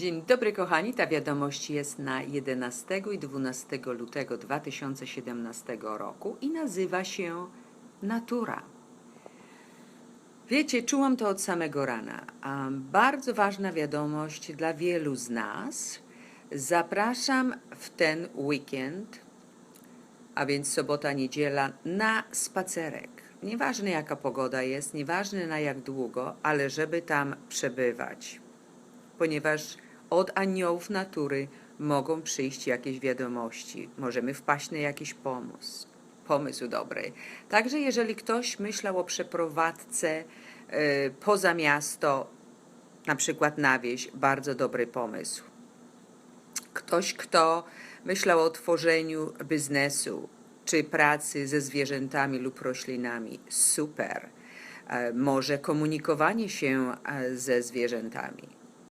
Dzień dobry kochani, ta wiadomość jest na 11 i 12 lutego 2017 roku i nazywa się Natura. Wiecie, czułam to od samego rana. Bardzo ważna wiadomość dla wielu z nas. Zapraszam w ten weekend, a więc sobota, niedziela, na spacerek. Nieważne jaka pogoda jest, nieważne na jak długo, ale żeby tam przebywać ponieważ od aniołów natury mogą przyjść jakieś wiadomości. Możemy wpaść na jakiś pomysł. Pomysł dobry. Także jeżeli ktoś myślał o przeprowadzce e, poza miasto, na przykład na wieś, bardzo dobry pomysł. Ktoś, kto myślał o tworzeniu biznesu czy pracy ze zwierzętami lub roślinami, super. E, Może komunikowanie się e, ze zwierzętami